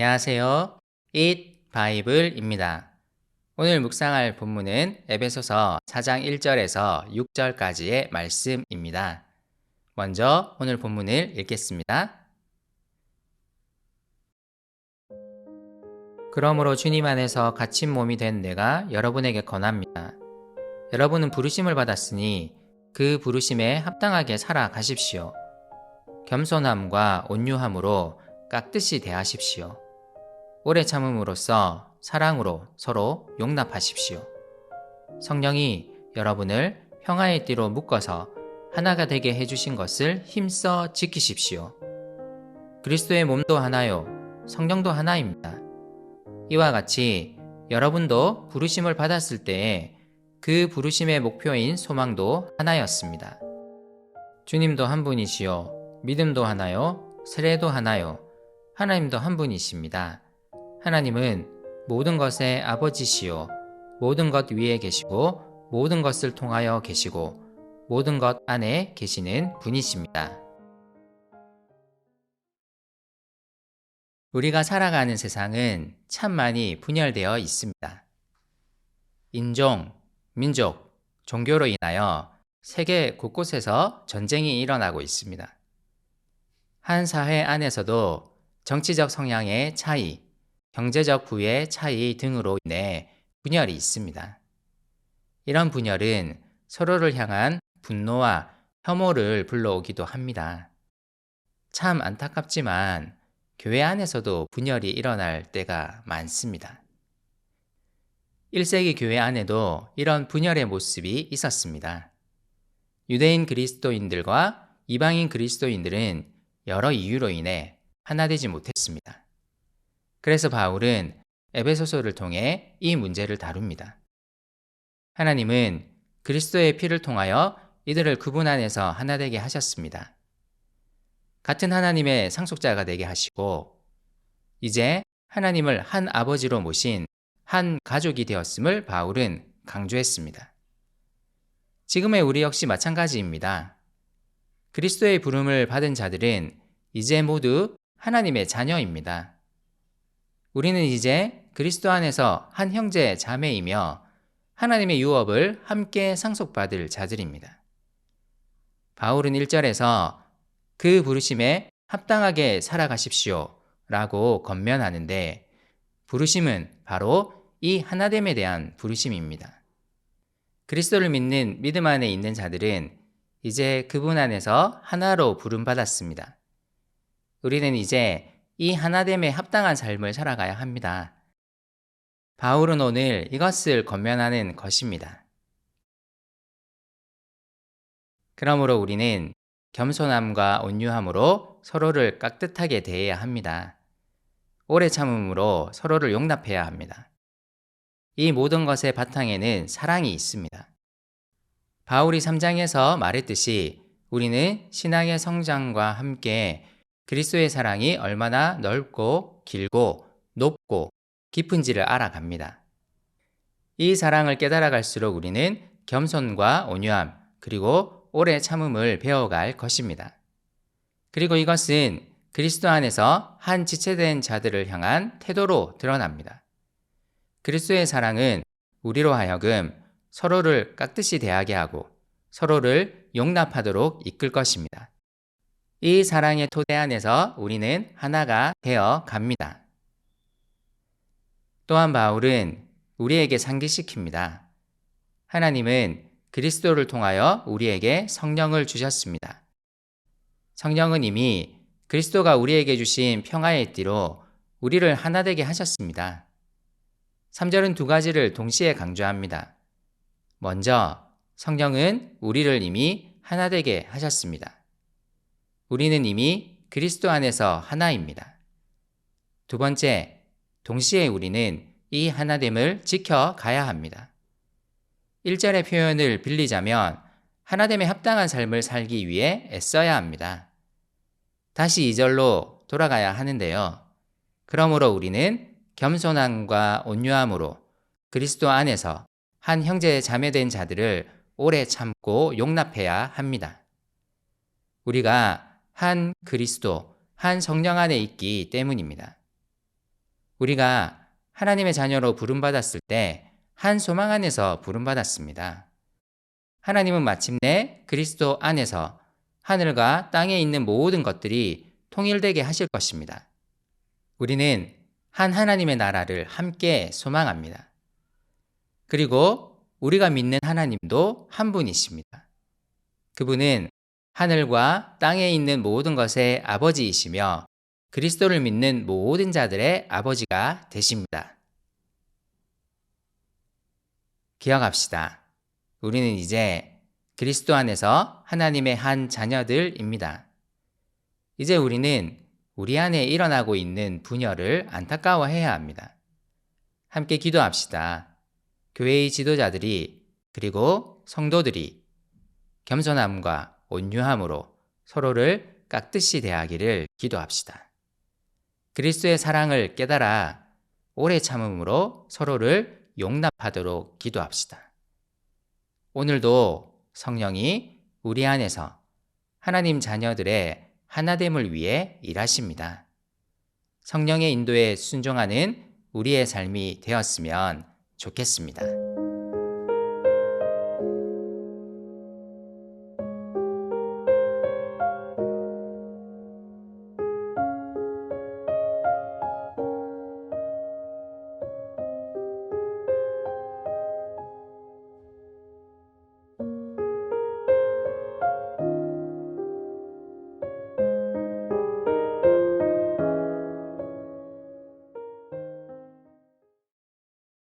안녕하세요. Eat 바이블입니다. 오늘 묵상할 본문은 에베소서 4장 1절에서 6절까지의 말씀입니다. 먼저 오늘 본문을 읽겠습니다. 그러므로 주님 안에서 갇힌 몸이 된 내가 여러분에게 권합니다. 여러분은 부르심을 받았으니 그 부르심에 합당하게 살아가십시오. 겸손함과 온유함으로 깍듯이 대하십시오. 오래 참음으로써 사랑으로 서로 용납하십시오. 성령이 여러분을 평화의 띠로 묶어서 하나가 되게 해주신 것을 힘써 지키십시오. 그리스도의 몸도 하나요, 성령도 하나입니다. 이와 같이 여러분도 부르심을 받았을 때에 그 부르심의 목표인 소망도 하나였습니다. 주님도 한 분이시요, 믿음도 하나요, 세례도 하나요, 하나님도 한 분이십니다. 하나님은 모든 것의 아버지시요, 모든 것 위에 계시고, 모든 것을 통하여 계시고, 모든 것 안에 계시는 분이십니다. 우리가 살아가는 세상은 참 많이 분열되어 있습니다. 인종, 민족, 종교로 인하여 세계 곳곳에서 전쟁이 일어나고 있습니다. 한 사회 안에서도 정치적 성향의 차이, 경제적 부의 차이 등으로 인해 분열이 있습니다. 이런 분열은 서로를 향한 분노와 혐오를 불러오기도 합니다. 참 안타깝지만 교회 안에서도 분열이 일어날 때가 많습니다. 1세기 교회 안에도 이런 분열의 모습이 있었습니다. 유대인 그리스도인들과 이방인 그리스도인들은 여러 이유로 인해 하나 되지 못했습니다. 그래서 바울은 에베소서를 통해 이 문제를 다룹니다. 하나님은 그리스도의 피를 통하여 이들을 그분 안에서 하나 되게 하셨습니다. 같은 하나님의 상속자가 되게 하시고 이제 하나님을 한 아버지로 모신 한 가족이 되었음을 바울은 강조했습니다. 지금의 우리 역시 마찬가지입니다. 그리스도의 부름을 받은 자들은 이제 모두 하나님의 자녀입니다. 우리는 이제 그리스도 안에서 한 형제 자매이며 하나님의 유업을 함께 상속받을 자들입니다. 바울은 1절에서 그 부르심에 합당하게 살아가십시오 라고 건면하는데 부르심은 바로 이 하나됨에 대한 부르심입니다. 그리스도를 믿는 믿음 안에 있는 자들은 이제 그분 안에서 하나로 부름받았습니다. 우리는 이제 이 하나됨에 합당한 삶을 살아가야 합니다. 바울은 오늘 이것을 건면하는 것입니다. 그러므로 우리는 겸손함과 온유함으로 서로를 깍듯하게 대해야 합니다. 오래 참음으로 서로를 용납해야 합니다. 이 모든 것의 바탕에는 사랑이 있습니다. 바울이 3장에서 말했듯이 우리는 신앙의 성장과 함께 그리스도의 사랑이 얼마나 넓고 길고 높고 깊은지를 알아갑니다. 이 사랑을 깨달아갈수록 우리는 겸손과 온유함, 그리고 오래 참음을 배워갈 것입니다. 그리고 이것은 그리스도 안에서 한 지체된 자들을 향한 태도로 드러납니다. 그리스도의 사랑은 우리로 하여금 서로를 깍듯이 대하게 하고 서로를 용납하도록 이끌 것입니다. 이 사랑의 토대 안에서 우리는 하나가 되어 갑니다. 또한 바울은 우리에게 상기시킵니다. 하나님은 그리스도를 통하여 우리에게 성령을 주셨습니다. 성령은 이미 그리스도가 우리에게 주신 평화의 띠로 우리를 하나 되게 하셨습니다. 3절은 두 가지를 동시에 강조합니다. 먼저 성령은 우리를 이미 하나 되게 하셨습니다. 우리는 이미 그리스도 안에서 하나입니다. 두 번째, 동시에 우리는 이 하나됨을 지켜가야 합니다. 1절의 표현을 빌리자면 하나됨에 합당한 삶을 살기 위해 애써야 합니다. 다시 2절로 돌아가야 하는데요. 그러므로 우리는 겸손함과 온유함으로 그리스도 안에서 한 형제 자매된 자들을 오래 참고 용납해야 합니다. 우리가 한 그리스도, 한 성령 안에 있기 때문입니다. 우리가 하나님의 자녀로 부름받았을 때 한 소망 안에서 부름받았습니다. 하나님은 마침내 그리스도 안에서 하늘과 땅에 있는 모든 것들이 통일되게 하실 것입니다. 우리는 한 하나님의 나라를 함께 소망합니다. 그리고 우리가 믿는 하나님도 한 분이십니다. 그분은 하늘과 땅에 있는 모든 것의 아버지이시며 그리스도를 믿는 모든 자들의 아버지가 되십니다. 기억합시다. 우리는 이제 그리스도 안에서 하나님의 한 자녀들입니다. 이제 우리는 우리 안에 일어나고 있는 분열을 안타까워해야 합니다. 함께 기도합시다. 교회의 지도자들이 그리고 성도들이 겸손함과 온유함으로 서로를 깍듯이 대하기를 기도합시다. 그리스도의 사랑을 깨달아 오래 참음으로 서로를 용납하도록 기도합시다. 오늘도 성령이 우리 안에서 하나님 자녀들의 하나됨을 위해 일하십니다. 성령의 인도에 순종하는 우리의 삶이 되었으면 좋겠습니다.